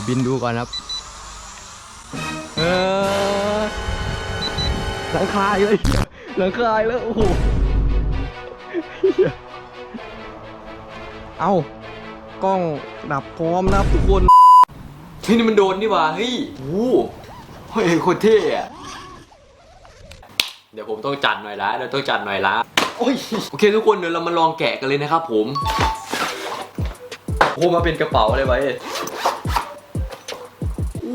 ดี๋ยวบินดูก่อนครับ เออหลังคาเลยหลังคาแล้ว โอ้โห เอากล้องดับพร้อมนะทุกคนที่นี่มันโดนนี่วะเฮ้ยโอ้โหยคนเท่อะเดี๋ยวผมต้องจัดหน่อยละเดี๋ยวต้องจัดหน่อยละโอ้ยโอเคทุกคนเดี๋ยวเรามาลองแกะกันเลยนะครับผมโอ้มาเป็นกระเป๋าเลยไว้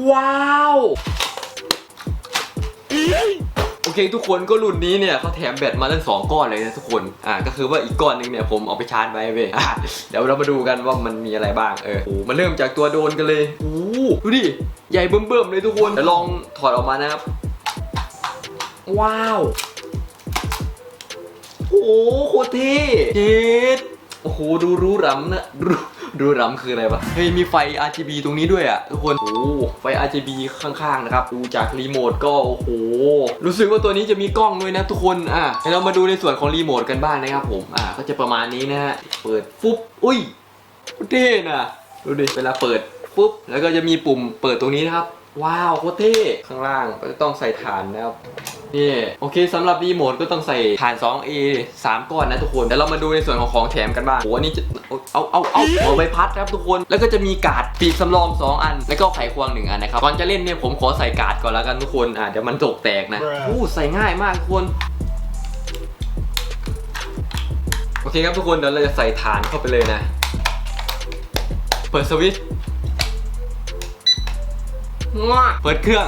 ว้าวโอเคทุกคนก็รุ่นนี้เนี่ยเขาแถมแบตมาตั้งสองก้อนเลยนะทุกคนอ่าก็คือว่าอีกก้อนนึงเนี่ยผมเอาไปชาร์จไว้เว้ยเดี๋ยวเรามาดูกันว่ามันมีอะไรบ้างเออโอ้มันเริ่มจากตัวโดนกันเลยโอ้ดูดิใหญ่เบิ่มๆเลยทุกคนเดี๋ยวลองถอดออกมานะครับ ว้าวโอ้โคตรเท่เจ็ดโอ้โหดูรู้รำนะรู้ ดูรำคืออะไรปะเฮ้ย มีไฟ RGB ตรงนี้ด้วยอะทุกคน โอ้ไฟ RGB ข้างๆนะครับ ดูจากรีโมทก็ โอ้โห รู้สึกว่าตัวนี้จะมีกล้องด้วยนะทุกคน อะเรามาดูในส่วนของรีโมทกันบ้างนะครับผม อะก็จะประมาณนี้นะฮะ เปิดปุ๊บ อุ้ยโคตรเท่นะดูดิ เวลาเปิดปุ๊บ แล้วก็จะมีปุ่มเปิดตรงนี้นะครับ ว้าวโคตรเท่ ข้างล่างก็จะต้องใส่ฐานนะครับ นี่โอเคสำหรับรีโมทก็ต้องใส่ฐาน 2A 3 ก้อนนะทุกคนเดี๋ยวเรามาดูในส่วนของของแถมกันบ้างโอ้โหนี่จะเอาเอาเอาเอาใบพัดครับทุกคนแล้วก็จะมีกาดปีกสำรอง 2 อัน แล้วก็ไขควง 1 อันนะครับก่อนจะเล่นเนี่ยผมขอใส่กาดก่อนแล้วกันทุกคนอ่าเดี๋ยวมันตกแตกนะอ้ใส่ง่ายมากทุกคนโอเคครับทุกคนเดี๋ยวเราจะใส่ฐานเข้าไปเลยนะ เปิดสวิตช์เปิดเครื่อง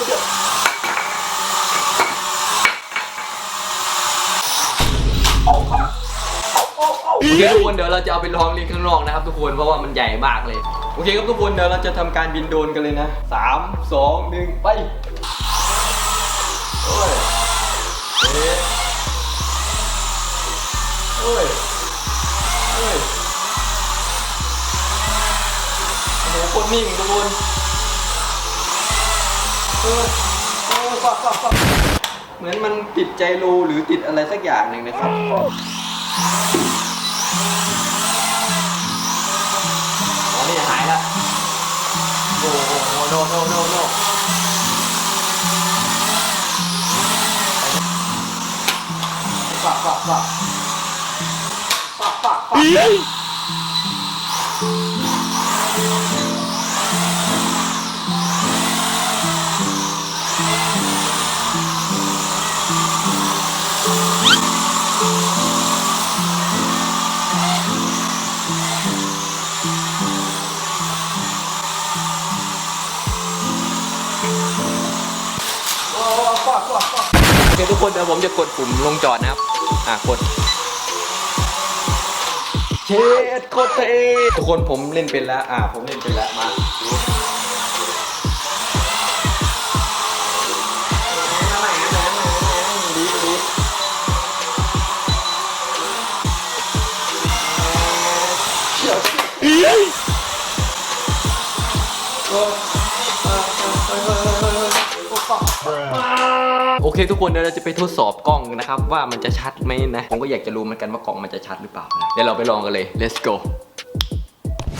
โอเคทุกคนเดี๋ยวเราจะเอาไปลองเรียนข้างนอกนะครับทุกคนเพราะว่ามันใหญ่มากเลย โอเคครับทุกคนเดี๋ยวเราจะทำการบินโดรนกันเลยนะสามสองหนึ่งไปโอ้ยเอ๊ะโอ้ยโอ้ยโอ้โหคนนิ่งทุกคนเออโอ้ฟักฟักฟักเหมือนมันติดใจโลหรือติดอะไรสักอย่างหนึ่งนะครับ โอ้นี่หายแล้วโอ้โหโนโนโนโนปักปักปักปักปักปัก คทุกคนเดี๋ยวผมจะกดปุ่มลงจอดนะครับ อะกด เชดโคตรเท่ทุกคนผมเล่นเป็นแล้ว อะผมเล่นเป็นแล้วมาดู เคทุกคนเดี๋ยวเราจะไปทดสอบกล้องนะครับ ว่ามันจะชัดไหมนะ ผมก็อยากจะรู้เหมือนกันว่ากล้องมันจะชัดหรือเปล่านะเดี๋ยวเราไปลองกันเลย let's go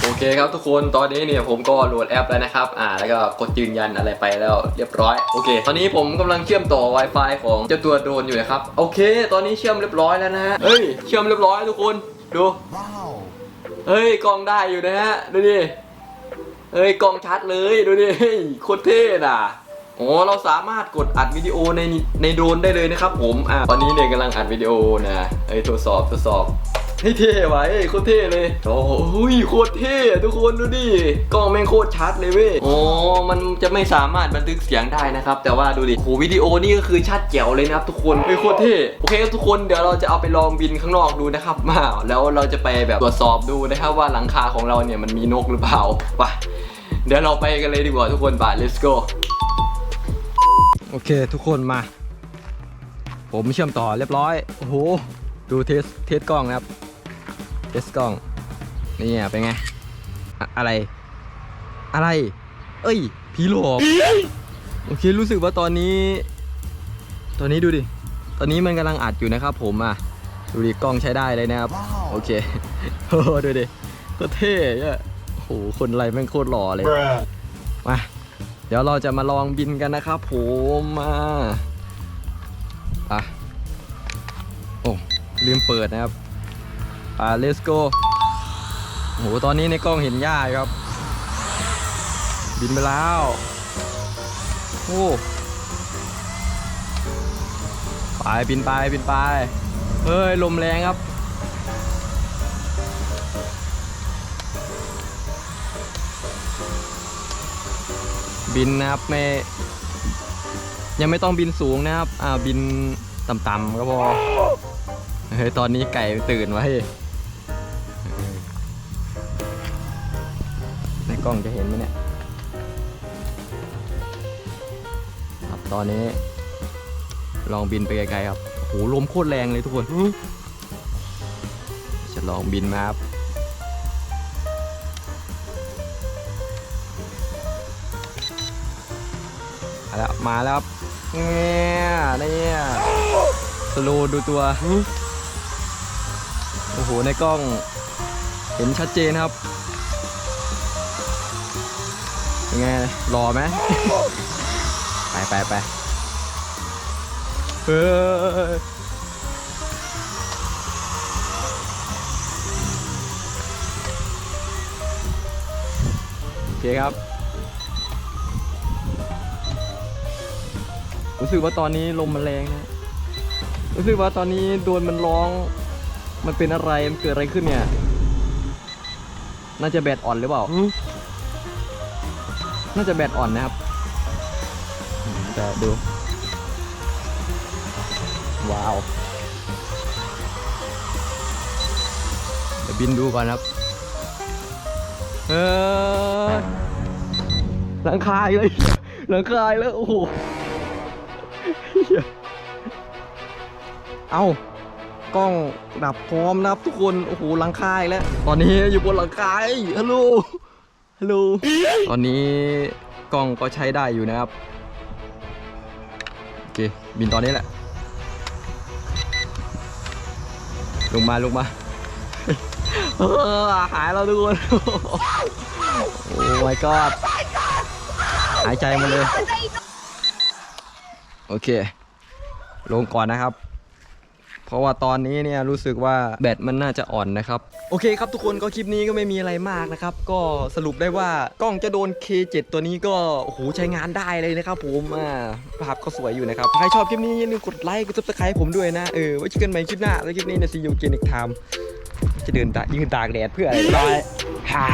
โอเคครับทุกคนตอนนี้เนี่ยผมก็โหลดแอปแล้วนะครับ อ่า แล้วก็กดยืนยันอะไรไปแล้วเรียบร้อย โอเค ตอนนี้ผมกำลังเชื่อมต่อ Wi-Fi ของเจ้าตัวโดรนอยู่นะครับ โอเค ตอนนี้เชื่อมเรียบร้อยแล้วนะฮะ เฮ้ย เชื่อมเรียบร้อยทุกคน ดู เฮ้ย กล้องได้อยู่นะฮะ ดูดิ เฮ้ย กล้องชัดเลย ดูดิเฮ้ยโคตรเท่น่ะ โอ้เราสามารถกดอัดวิดีโอในในโดรนได้เลยนะครับผมอะตอนนี้เนี่ยกำลังอัดวิดีโอนะเฮ้ทดสอบทดสอบเฮ้เท่ไว้โคตรเท่เลยโอ้โหโคตรเท่ทุกคนดูดิกล้องแม่งโคตรชัดเลยเว้ยโอ้มันจะไม่สามารถบันทึกเสียงได้นะครับ แต่ว่าดูดิโหวิดีโอนี่ก็คือชัดแจ๋วเลยนะครับทุกคนเฮ้ยโคตรเท่โอเคทุกคนเดี๋ยวเราจะเอาไปลองบินข้างนอกดูนะครับมาแล้วเราจะไปแบบตรวจสอบดูนะครับว่าหลังคาของเราเนี่ยมันมีนกหรือเปล่าไปเดี๋ยวเราไปกันเลยดีกว่าทุกคนบ่า let's go โอเคทุกคนมา ผมเชื่อมต่อเรียบร้อย โอ้โห ดูเทสเทสกล้องนะครับ เทสกล้อง นี่อะเป็นไงอะอะไร อะไร เอ้ย ผีหลอกโอเครู้สึกว่าตอนนี้ ตอนนี้ดูดิ ตอนนี้มันกำลังอัดอยู่นะครับผมอะ ดูดิกล้องใช้ได้เลยนะครับ โอเคโอ้โหดูดิก็เท่อะโอ้โห คนอะไรแม่งโคตรหล่อเลย มา เดี๋ยวเราจะมาลองบินกันนะครับผมมาอะโอ้ลืมเปิดนะครับ อ่า let's go โอ้โหตอนนี้ในกล้องเห็นหญ้าครับ บินไปแล้ว โอ้ไปบินไปบินไป เฮ้ย ลมแรงครับ บินนะครับไม่ ยังไม่ต้องบินสูงนะครับ อ่าบินต่ำๆก็พอเฮ้ยตอนนี้ไก่ตื่นไว้ยในกล้องจะเห็นไหมเนี่ยครับตอนนี้ ลองบินไปไกลๆครับโหลมโคตรแรงเลยทุกคน จะลองบินมาครับ มาแล้วมาแล้วครับเนี่ยเนี่ยสโลดูตัวโอ้โหในกล้อง เห็นชัดเจนครับเป็นไงรอไหมไปไปไปเออโอเคครับ รู้สึกว่าตอนนี้ลมมันแรงนะ รู้สึกว่าตอนนี้โดนมันร้อง มันเป็นอะไร มันเกิดอะไรขึ้นเนี่ย น่าจะแบตอ่อนหรือเปล่า น่าจะแบตอ่อนนะครับอืมแต่ดู ว้าว เดี๋ยวบินดูก่อนครับ เออหลังคาอีกเลยหลังคาอีกแล้ว โอ้โห เอากล้องดับพร้อมนะครับทุกคน โอ้โหหลังคาอีกแล้ว ตอนนี้อยู่บนหลังคายฮัลโหลฮัลโหลตอนนี้กล้องก็ใช้ได้อยู่นะครับ โอเค บินตอนนี้แหละ ลงมาลงมาหายแล้วทุกคน โอ้ my god หายใจมาเลย โอเค ลงก่อนนะครับ เพราะว่าตอนนี้เนี่ยรู้สึกว่าแบตมันน่าจะอ่อนนะครับ โอเคครับทุกคนก็คลิปนี้ก็ไม่มีอะไรมากนะครับ ก็สรุปได้ว่ากล้องจะโดน K7 ตัวนี้ก็โอ้โหใช้งานได้เลยนะครับผมอ่าภาพก็สวยอยู่นะครับ ใครชอบคลิปนี้อย่าลืมกดไลค์กด subscribe ผมด้วยนะ เออไว้เจอกันใหม่คลิปหน้าแล้วคลิปนี้นะซียูเกนิกไทม์จะเดินตากยืนตากแดดเพื่ออะไรบายฮ่า